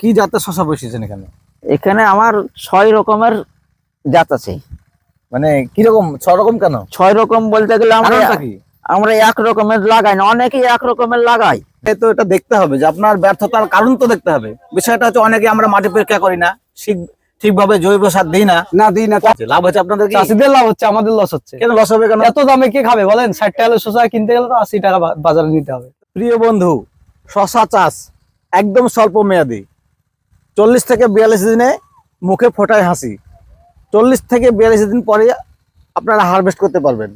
কি জাতের শশা বসিয়েছেন এখানে? এখানে আমার ছয় রকমের জাত আছে। মানে কীরকম ছয় রকম কেন? ছয় রকম বলতে গেলে আমরা আমরা এক রকমের লাগাই না অনেকে এক রকমের লাগাই তো এটা দেখতে হবে যে আপনার ব্যর্থতার কারণ তো দেখতে হবে। বিষয়টা হচ্ছে অনেকে আমরা মাটি পরীক্ষা করি না ঠিক ঠিকভাবে জৈব সার দিই না। না দিই না। লাভ হচ্ছে আপনাদের চাষিদের লাভ হচ্ছে আমাদের লস হচ্ছে। কেন লস হবে কেন? এত দামে কে খাবে বলেন? ষাট টাকা শসা কিনতে গেলে তো আশি টাকা বাজারে নিতে হবে। প্রিয় বন্ধু শশা চাষ একদম স্বল্প মেয়াদি চল্লিশ থেকে বিয়াল্লিশ দিনে মুখে ফোটায় হাসি। চল্লিশ থেকে বিয়াল্লিশ দিন পরে আপনারা হারভেস্ট করতে পারবেন।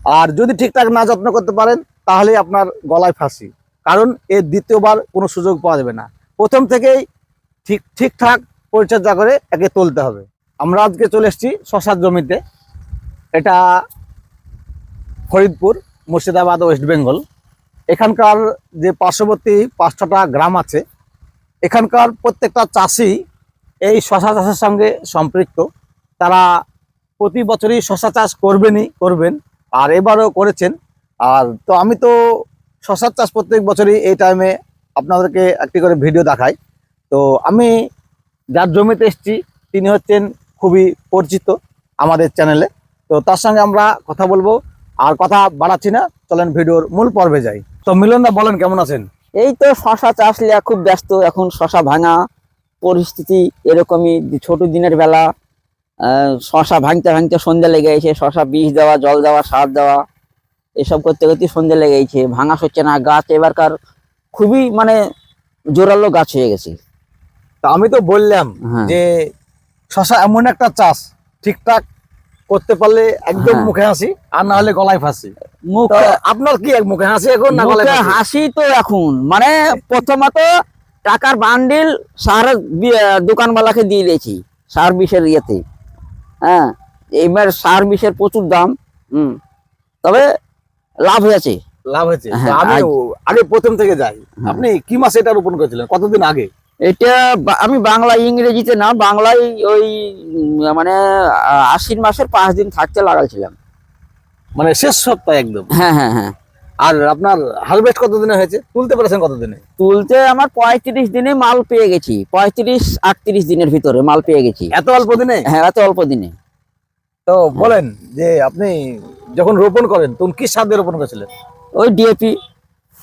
আর যদি ঠিকঠাক না যত্ন করতে পারেন তাহলে আপনার গলায় ফাঁসি। কারণ এর দ্বিতীয়বার কোনো সুযোগ পাওয়া যাবে না। প্রথম থেকেই ঠিক, ঠিকঠাক পরিচর্যা করে একে তুলতে হবে। আমরা আজকে চলে এসেছি শশার জমিতে। এটা ফরিদপুর, মুর্শিদাবাদ, ওয়েস্ট বেঙ্গল। এখানকার যে পার্শ্ববর্তী পাঁচ ছটা গ্রাম আছে এখানকার প্রত্যেকটা চাষি এই শশা চাষের সঙ্গে সম্পৃক্ত। তারা প্রতি বছরই শশা চাষ করবেনই, করবেন, আর এবারও করেছেন। আর তো আমি তো শশার চাষ প্রত্যেক বছরই এই টাইমে আপনাদেরকে একটি করে ভিডিও দেখাই। তো আমি যার জমিতে এসেছি, তিনি হচ্ছেন খুবই পরিচিত আমাদের চ্যানেলে তো তার সঙ্গে আমরা কথা বলব, আর কথা বাড়াচ্ছি না। চলেন ভিডিওর মূল পর্বে যাই। তো মিলন দা বলেন কেমন আছেন? এই তো শশা চাষ লিয়া খুব ব্যস্ত এখন শশা ভাঙা পরিস্থিতি এরকমই ছোট দিনের বেলা শশা ভাঙতে ভাঙতে সন্ধে লেগে গেছে শশা বিষ দেওয়া জল দেওয়া সার দেওয়া এসব করতে করতে সন্ধে লেগে গেছে ভাঙা হচ্ছে না গাছ এবারকার খুবই মানে জোরালো গাছ হয়ে গেছে তা আমি তো বললাম হ্যাঁ। যে শশা এমন একটা চাষ ঠিকঠাক করতে পারলে একদম হ্যাঁ। মুখে হাসি আর না হলে গলায় ফাঁসি আপনার কি মুখে হাসি এখন না মুখে হাসি? তো এখন। মানে প্রথমত টাকার বান্ডিল সার দোকানওয়ালাকে দিয়ে দিয়েছি সার বিষের ইয়েতে। হ্যাঁ এবার সার বিষের প্রচুর দাম হুম। তবে লাভ হয়েছে। লাভ হয়েছে? হ্যাঁ, আমি আগে প্রথম থেকে যাই। হ্যাঁ। আপনি কি মাসে এটা রোপণ করেছিলেন? কতদিন আগে? এটা আমি বাংলা ইংরেজিতে না বাংলায় ওই মানে আশ্বিন মাসের পাঁচ দিন থাকতে লাগাইছিলাম। মানে শেষ সপ্তাহে একদম। হ্যাঁ হ্যাঁ হ্যাঁ। আর আপনার হারভেস্ট কতদিনে হয়েছে? তুলতে পেরেছেন কতদিনে? তুলতে আমার পঁয়ত্রিশ দিনে মাল পেয়ে গেছি। পঁয়ত্রিশ আটত্রিশ দিনের ভিতরে মাল পেয়ে গেছি। এত অল্প দিনে? হ্যাঁ এত অল্প দিনে। তো বলেন যে আপনি যখন রোপণ করেন তখন কি সার দিয়ে রোপণ করেছিলেন? ওই ডিএপি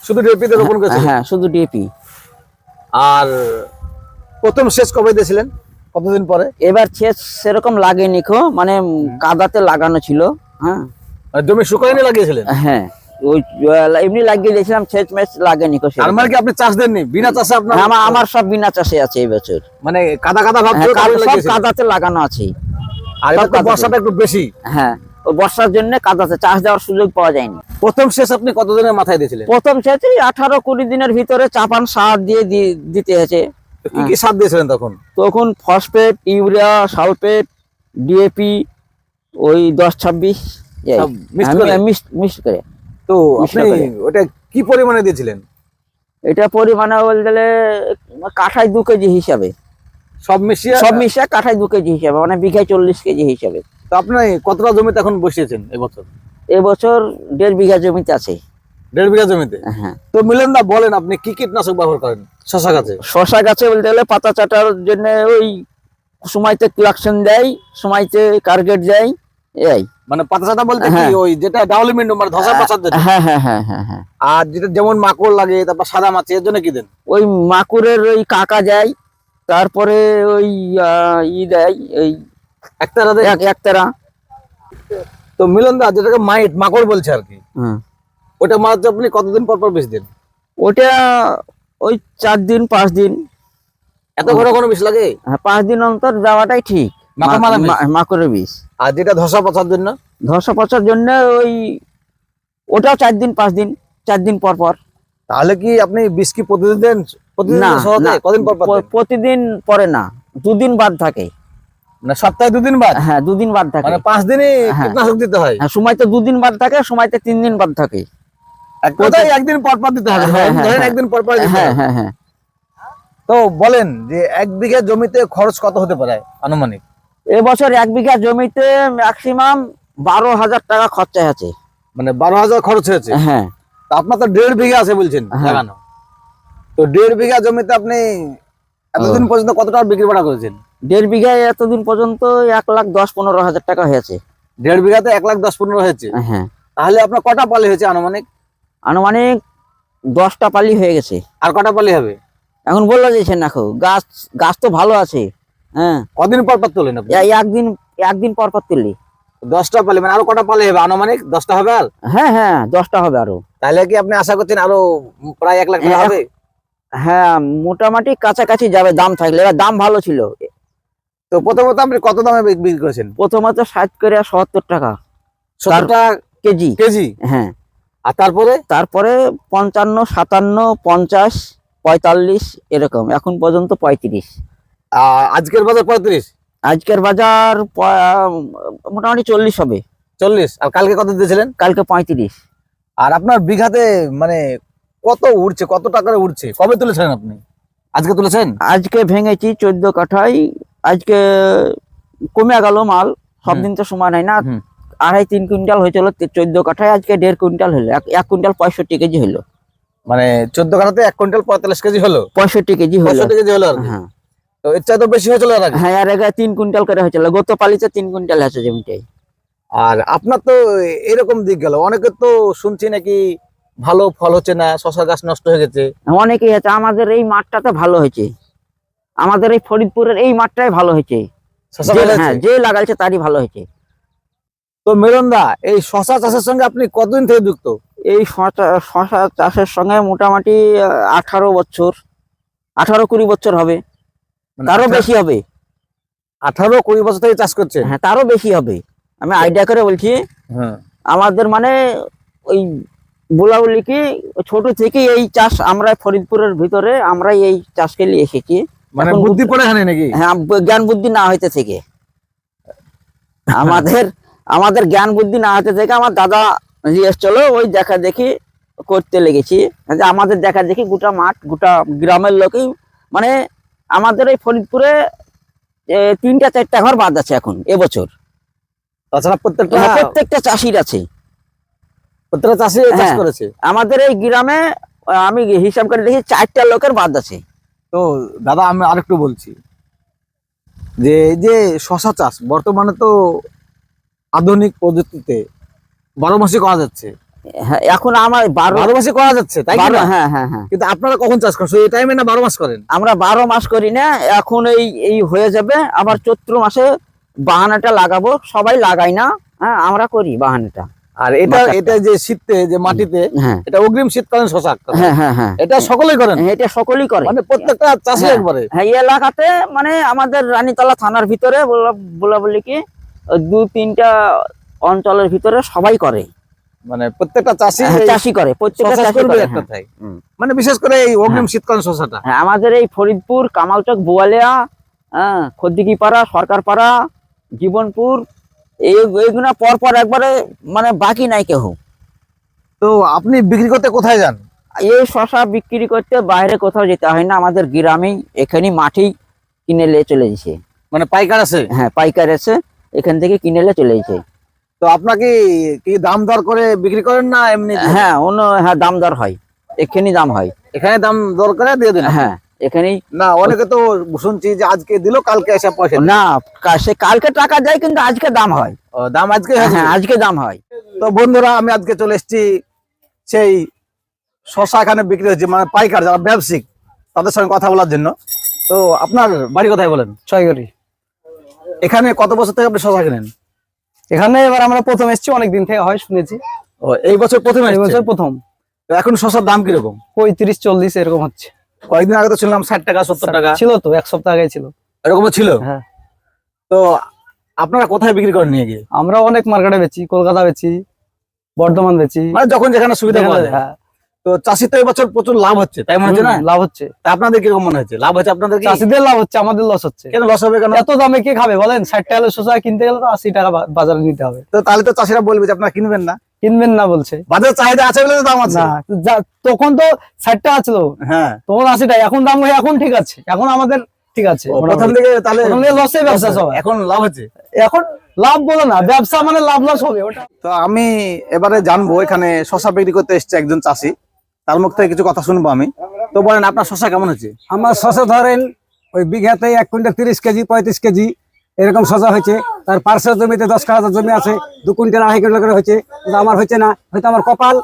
শুধু ডিএপিতে রোপণ করেছিলেন? হ্যাঁ শুধু ডিএপি আর প্রথম শেষ কবে দিয়েছিলেন? কতদিন পরে? এবার শেষ সেরকম লাগেনি খো মানে কাদাতে লাগানো ছিল হ্যাঁ। জমি শুকায়নি লাগিয়েছিলেন? হ্যাঁ ওই এমনি লাগিয়ে দিয়েছিলাম শেষ ম্যাচ লাগেনি খো তার মানে কি আপনি চাষ দেননি? বিনা চাষে আপনার হ্যাঁ, আমার আমার সব বিনা চাষে আছে এই বছর। মানে কাদা কাদা ভাব হ্যাঁ, সব কাদাতে লাগানো আছে আর এবার। বর্ষাটা একটু বেশি। হ্যাঁ বর্ষার জন্য কাদাতে চাষ দেওয়ার সুযোগ পাওয়া যায়নি। প্রথম শেষ আপনি কতদিনের মাথায় দিয়েছিলেন? প্রথম সেচে আঠারো কুড়ি দিনের ভিতরে চাপান সার দিয়ে দিতে হয়েছে। কি কি সার দিয়েছিলেন তখন? তখন ফসফেট ইউরিয়া সালফেট ডিএপি ওই দশ ছাব্বিশ। সব করে? করে। তো আপনি ওটা কি পরিমাণে দিয়েছিলেন? এটা পরিমাণে বলতে গেলে কাঠায় দু কেজি হিসাবে। সব মিশিয়ে? সব মিশিয়ে কাঠায় দু কেজি হিসাবে মানে বিঘায় চল্লিশ কেজি হিসাবে। তো আপনি কতটা জমিতে এখন বসিয়েছেন এবছর? এবছর দেড় বিঘা জমিতে আছে। দেড় বিঘা জমিতে? হ্যাঁ। তো মিলেন দা বলেন আপনি কি কীটনাশক ব্যবহার করেন শশা গাছে? শশা গাছে বলতে গেলে পাতা চাটার জন্য ওই সময়তে ক্লাকশন দেয় সময়তে কার্গেট দেয় এই। মানে পাতা চাটা বলতে কি হ্যাঁ। ওই যেটা ডাউলিমেন্ট মানে ধসা পাচার জন্য হ্যাঁ হ্যাঁ হ্যাঁ হ্যাঁ হ্যাঁ। আর যেটা যেমন মাকড় লাগে তারপর সাদা মাছি এর জন্য কি দেন? ওই মাকুরের ওই কাকা যায় তারপরে ওই ই দেয় ওই একটা রাতে এক একতারা। তো মিলন দা যেটাকে মাইট মাকড় বলছে আর কি ওটা মাছ আপনি কতদিন পর পর বেশ দেন ওটা ওই চার দিন পাঁচ দিন। এত ঘন ঘন বিষ লাগে? হ্যাঁ, পাঁচ দিন অন্তর যাওয়াটাই ঠিক। মাকড়ের বিষ। আর যেটা ধসা পাচার জন্য? ধসা পচার জন্য ওই ওটাও চার দিন পাঁচ দিন চার দিন পর পর। তাহলে কি আপনি বিষ কি প্রতিদিন প্রতিদিন পর? প্রতিদিন না দুদিন বাদ থাকে। মানে সপ্তাহে দুদিন বাদ? হ্যাঁ দুদিন বাদ থাকে। মানে পাঁচ দিনই হ্যাঁ। কীটনাশক দিতে হয়? হ্যাঁ, সময়তে দুদিন বাদ থাকে সময়তে তিন দিন বাদ থাকে। কথায় একদিন পর পর দিতে হবে। হ্যাঁ, হ্যাঁ, ধরেন। একদিন পর পর হ্যাঁ হ্যাঁ হ্যাঁ। তো বলেন যে এক বিঘা জমিতে খরচ কত হতে পারে আনুমানিক? এবছর এক বিঘা জমিতে ম্যাক্সিমাম বারো হাজার টাকা খরচা আছে মানে বারো হাজার খরচ হয়েছে? হ্যাঁ। আপনার তো দেড় বিঘা আছে বলছেন হ্যাঁ। লাগানো। তো দেড় বিঘা জমিতে আপনি এতদিন পর্যন্ত কত টাকা বিক্রি বাড়া করেছেন? দেড় বিঘায় এতদিন পর্যন্ত এক লাখ দশ পনেরো হাজার টাকা হয়েছে। দেড় বিঘাতে এক লাখ দশ পনেরো হয়েছে? হ্যাঁ। তাহলে আপনার কটা পালি হয়েছে আনুমানিক? আনুমানিক দশটা পালি হয়ে গেছে। আর কটা পালি হবে? এখন বলল যাচ্ছে না গাছ গাছ তো ভালো আছে। হ্যাঁ। কদিন পর পর তোলেন আপনি? একদিন একদিন পর পর তুললি। দশটা পালি মানে আরও কটা পালি হবে? আনুমানিক দশটা হবে আর? হ্যাঁ হ্যাঁ দশটা হবে আরও। তাহলে কি আপনি আশা করছেন আরও প্রায় এক লাখ টাকা হবে? হ্যাঁ মোটামুটি কাছাকাছি যাবে দাম থাকলে। এবার দাম ভালো ছিল। তো প্রথমত আপনি কত দামে বিক- বিক্রি করেছেন? প্রথমত ষাট করে সত্তর টাকা। সত্তর টাকা কেজি। কেজি? হ্যাঁ। আর তারপরে? তারপরে পঞ্চান্ন সাতান্ন পঞ্চাশ পঁয়তাল্লিশ এরকম। এখন পর্যন্ত পঁয়ত্রিশ। আজকের বাজার পঁয়ত্রিশ? আজকের বাজার মোটামুটি চল্লিশ হবে। চল্লিশ? আর কালকে কত দিয়েছিলেন? কালকে পঁয়ত্রিশ। আর আপনার বিঘাতে মানে কত উঠছে কত টাকার উঠছে কবে তুলেছেন আপনি? আজকে তুলেছেন? আজকে ভেঙেছি চোদ্দ কাঠাই। আজকে কমে গেল মাল সব দিন তো সমান হয় না। আড়াই তিন কুইন্টাল হয়েছিল চোদ্দ কাঠায় আজকে দেড় কুইন্টাল হলো। এক- কুইন্টাল পঁয়ষট্টি কেজি হলো। মানে চোদ্দ কাঠাতে এক কুইন্টাল পঁয়তাল্লিশ কেজি হলো? পঁয়ষট্টি কেজি হলো। পঁয়ষট্টি কেজি হলো আর হ্যাঁ। তো এর বেশি হয়েছিল হ্যাঁ আর আগে তিন কুইন্টাল করে হয়েছিল। গত পালিতে তিন কুইন্টাল আছে জমিটাই। আর আপনার তো এরকম দিক গেল। অনেকে তো শুনছি নাকি ভালো ফল হচ্ছে না শশা গাছ নষ্ট হয়ে গেছে। অনেকেই আছে। আমাদের এই মাঠটাতে ভালো হয়েছে। আমাদের এই ফরিদপুরের এই মাঠটাই ভালো হয়েছে। যে- হ্যাঁ? যে লাগাইছে তারই ভালো হয়েছে। তো মিলনদা এই শশা চাষের সঙ্গে আপনি কতদিন থেকে যুক্ত? এই শশা চাষের সঙ্গে মোটামুটি আঠারো বছর আঠারো কুড়ি বছর হবে। তারও বেশি হবে। আঠারো কুড়ি বছর থেকে চাষ করছেন হ্যাঁ তারও বেশি হবে। আমি আইডিয়া করে বলছি হ্যাঁ। আমাদের মানে ওই বলা বলি কি ছোট থেকে এই চাষ আমরা ফরিদপুরের ভিতরে আমরা এই চাষকে নিয়ে এসেছি। মানে বুদ্ধি পড়ে নাকি? হ্যাঁ জ্ঞান বুদ্ধি না হইতে থেকে। আমাদের আমাদের জ্ঞান বুদ্ধি না হইতে থেকে আমার দাদা নিয়ে চলো ওই দেখা দেখি করতে লেগেছি। আমাদের দেখা দেখি গোটা মাঠ গোটা গ্রামের লোকই মানে আমাদের এই ফরিদপুরে তিনটা চারটা ঘর বাদ আছে এখন এবছর। তাছাড়া প্রত্যেকটা হ্যাঁ, প্রত্যেকটা চাষির আছে। প্রত্যেকটা চাষি চাষ হ্যাঁ। করেছে? আমাদের এই গ্রামে আমি হিসাব করে দেখি চারটা লোকের বাদ আছে। তো দাদা আমি আরেকটু বলছি। যে এই যে শশা চাষ বর্তমানে তো আধুনিক পদ্ধতিতে বারো মাসে করা যাচ্ছে। এখন আমার বারো বারো মাসে করা যাচ্ছে তাই বারো? হ্যাঁ হ্যাঁ হ্যাঁ। কিন্তু আপনারা কখন চাষ করেন? শুধু এই টাইমে না বারো মাস করেন? আমরা বারো মাস করি না এখন এই এই হয়ে যাবে। আবার চৈত্র মাসে বাহানাটা লাগাবো সবাই লাগাই না হ্যাঁ আমরা করি বাহানাটা। আর এটা এটা যে শীতে যে মাটিতে হ্যাঁ। এটা অগ্রিম শীতকালীন শশা হ্যাঁ হ্যাঁ হ্যাঁ। এটা সকলেই করেন? এটা সকলেই করে। মানে প্রত্যেকটা চাষি হ্যাঁ। একবারে? হ্যাঁ এলাকাতে মানে আমাদের রানীতলা থানার ভিতরে বলা- বলা বলি কি দু তিনটা অঞ্চলের ভিতরে সবাই করে। মানে প্রত্যেকটা চাষি হ্যাঁ, চাষি করে প্রত্যেকটা শশা চাষি করবে করে একটা হ্যাঁ। তাই। মানে বিশেষ করে এই অগ্রিম শীতকালীন শশাটা হ্যাঁ আমাদের এই ফরিদপুর কামালচক বোয়ালিয়া হ্যাঁ খদ্দিকিপাড়া সরকারপাড়া জীবনপুর এই এইগুলা পর পর একবারে মানে বাকি নাই কেউ তো আপনি বিক্রি করতে কোথায় যান? এই শশা বিক্রি করতে বাইরে কোথাও যেতে হয় না আমাদের গ্রামেই এখানেই মাঠেই কিনে নিয়ে চলে যাচ্ছে মানে পাইকার আছে? হ্যাঁ পাইকার আছে এখান থেকে কিনে নিয়ে চলে যাচ্ছে তো আপনাকে কি দাম দর করে বিক্রি করেন না এমনি? হ্যাঁ অন্য হ্যাঁ দাম দর হয়। এখানেই দাম হয়। এখানে দাম দর করে দিয়ে দেন? হ্যাঁ এখানেই না অনেকে তো শুনছি যে আজকে দিল কালকে এসে পয়সা না সে কালকে টাকা দেয় কিন্তু আজকে দাম হয়। ও, দাম আজকে? হ্যাঁ? আজকে দাম হয়। তো বন্ধুরা আমি আজকে চলে এসেছি সেই শশা এখানে বিক্রি হচ্ছে মানে পাইকার যারা ব্যবসায়িক তাদের সঙ্গে কথা বলার জন্য। তো আপনার বাড়ি কোথায় বলেন? ছয় এখানে কত বছর থেকে আপনি শশা কিনেন? এখানে এবার আমরা প্রথম এসেছি অনেকদিন থেকে হয় শুনেছি। ও এই বছর প্রথম এই বছর প্রথম। এখন শশার দাম কীরকম? পঁয়ত্রিশ চল্লিশ এরকম হচ্ছে। কয়েকদিন আগে তো ছিলাম ষাট টাকা সত্তর টাকা। ছিল তো এক সপ্তাহ আগে ছিল। এরকমও ছিল? হ্যাঁ। তো আপনারা কোথায় বিক্রি করেন নিয়ে গিয়ে? আমরা অনেক মার্কেটে বেচি কলকাতা বেচি বর্ধমান বেচি। মানে যখন যেখানে সুবিধা পাওয়া যায়। হ্যাঁ। তো চাষি তো এবছর প্রচুর লাভ হচ্ছে। তাই মনে হচ্ছে না? লাভ হচ্ছে। তা আপনাদের কীরকম মনে হচ্ছে? লাভ হচ্ছে আপনাদের চাষিদের লাভ হচ্ছে আমাদের লস হচ্ছে। কেন লস হবে কেন? এত দামে কে খাবে বলেন? ষাট টাকা শসা কিনতে গেলে তো আশি টাকা বাজারে নিতে হবে। তো তাহলে তো চাষিরা বলবে যে আপনারা কিনবেন না। কিনবেন না বলছে। বাজারে চাহিদা আছে বলে তো দাম আছে। না তখন তো ষাট টাকা ছিল। হ্যাঁ। তখন আশি টাকা এখন দাম এখন ঠিক আছে। এখন আমাদের ঠিক আছে। প্রথম দিকে তাহলে লসে ব্যবসা সব। এখন লাভ হচ্ছে। এখন লাভ বলো না ব্যবসা মানে লাভ লস হবে ওটা তো আমি এবারে জানব এখানে শশা বিক্রি করতে এসছে একজন চাষি। তার মুখ থেকে কিছু কথা শুনব আমি। তো বলেন আপনার শশা কেমন হচ্ছে আমার শশা ধরেন ওই বিঘাতে এক কুইন্টাল তিরিশ কেজি পঁয়ত্রিশ কেজি এরকম শশা হয়েছে। তার পার্শ্বের জমিতে দশ কাঠা জমি আছে দু কুইন্টাল আড়াই কুইন্টাল করে হয়েছে। আমার হচ্ছে না হয়তো আমার কপাল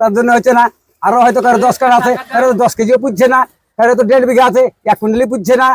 তার জন্য হচ্ছে না। আরও হয়তো কারও দশ কাঠা আছে কারও তো দশ কেজিও পুজছে না কারও তো দেড় বিঘা আছে এক কুইন্টালই পুজছে না।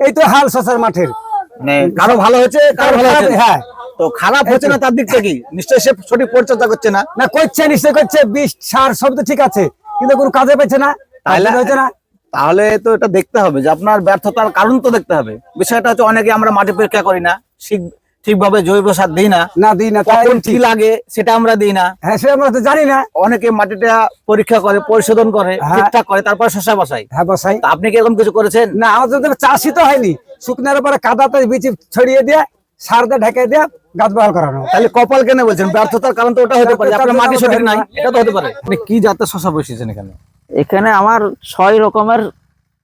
এই তো হাল শশার মাঠের। মানে কারও ভালো হয়েছে কারও ভালো হচ্ছে হ্যাঁ। তো খারাপ হচ্ছে না তার দিক থেকে? নিশ্চয়ই সে সঠিক পরিচর্যা করছে না? না করছে নিশ্চয় করছে। বিষ সার সব তো ঠিক আছে। কিন্তু কোনো কাজে পেছে না তাহলে হচ্ছে না। তাহলে তো এটা দেখতে হবে যে আপনার ব্যর্থতার কারণ তো দেখতে হবে। বিষয়টা হচ্ছে অনেকে আমরা মাটি পরীক্ষা করি না ঠিক ঠিকভাবে জৈব সার দিই না। না দিই না কখন কি লাগে সেটা আমরা দিই না। হ্যাঁ সেটা আমরা তো জানি না। অনেকে মাটিটা পরীক্ষা করে পরিশোধন করে হ্যাঁ। ঠিকঠাক করে তারপর শশা বসাই হ্যাঁ বসাই আপনি কি এরকম কিছু করেছেন? না আমাদের তো চাষি তো হয়নি। শুকনার পরে কাদাতে বিচি ছড়িয়ে দিয়ে সার দিয়ে ঢেকে দিয়ে গাছ বহাল করানো। তাহলে কপাল কেন বলছেন? ব্যর্থতার কারণ তো ওটা হতে পারে। আপনার মাটি সঠিক নাই এটা তো হতে পারে। আপনি কি জাতের শশা বসিয়েছেন এখানে? এখানে আমার ছয় রকমের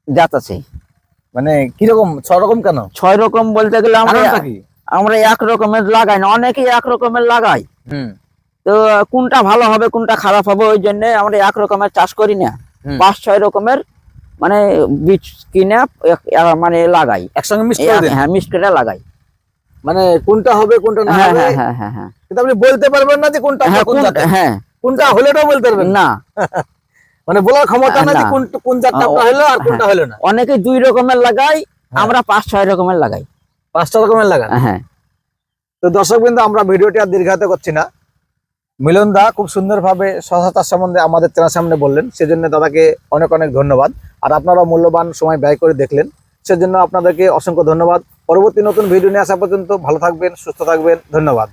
জাত আছে। মানে কীরকম? ছ রকম কেন? ছয় রকম বলতে গেলে আমরা আমরা এক রকমের লাগাই না অনেকেই এক রকমের লাগাই হুম। তো কোনটা ভালো হবে কোনটা খারাপ হবে ওই জন্য আমরা এক রকমের চাষ করি না। পাঁচ ছয় রকমের মানে বীজ কিনে মানে লাগাই। একসঙ্গে মিক্স করে হ্যাঁ মিক্স করে লাগাই। মানে কোনটা হবে কোনটা না হ্যাঁ হ্যাঁ হ্যাঁ হ্যাঁ হ্যাঁ। কিন্তু আপনি বলতে পারবেন না যে কোনটা হ্যাঁ কোন কোন- হ্যাঁ। কোনটা হলেটাও বলতে পারবেন। না। মানে বলার ক্ষমতা না যে কোন কোন জাতটা হলো আর কোনটা হলো না। অনেকে দুই রকমের লাগাই আমরা পাঁচ ছয় রকমের লাগাই। পাঁচটা রকমের লাগান। হ্যাঁ তো দর্শক বিন্দু আমরা ভিডিওটি আর দীর্ঘায়িত করছি না। মিলন দা খুব সুন্দরভাবে চাষ সম্বন্ধে আমাদের চ্যানেল সামনে বললেন সেজন্য দাদাকে অনেক অনেক ধন্যবাদ। আর আপনারা মূল্যবান সময় ব্যয় করে দেখলেন সেজন্য আপনাদেরকে অসংখ্য ধন্যবাদ। পরবর্তী নতুন ভিডিও নিয়ে আসা পর্যন্ত ভালো থাকবেন সুস্থ থাকবেন ধন্যবাদ।